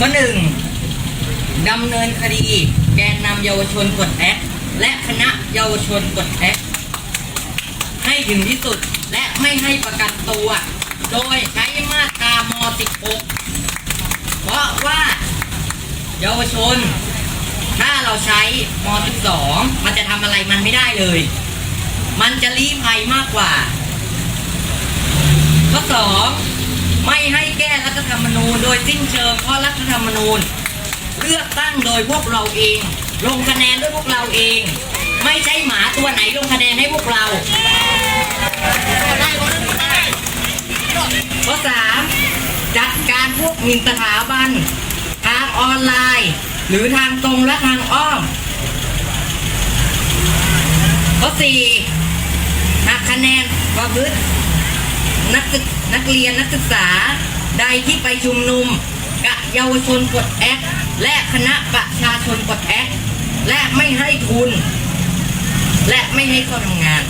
ข้อหนึ่งดำเนินคดีแกนนำเยาวชนกดแอคและคณะเยาวชนกดแอคให้ถึงที่สุดและไม่ให้ประกันตัว โดยใช้มาตราม16เพราะว่าเยาวชน ถ้าเราใช้ม12มันจะทำอะไรมันไม่ได้เลย มันจะลี้ภัยมากกว่าข้อสองไม่ให้ ยสิ้นเชิงเพราะรัฐธรรมนูญ เลือกตั้งโดยพวกเราเอง ลงคะแนนด้วยพวกเราเอง ไม่ใช่หมาตัวไหนลงคะแนนให้พวกเราข้อสามจัดการพวกมินสถาบัน ทางออนไลน์ หรือทางตรงและทางอ้อมข้อสี่หักคะแนนประพฤติ นักศึกนักเรียนนักศึกษา ใดที่ไปชุมนุมกับเยาวชนกดแอคและคณะประชาชนกดแอคและไม่ให้ทุน และไม่ให้เข้าทำงาน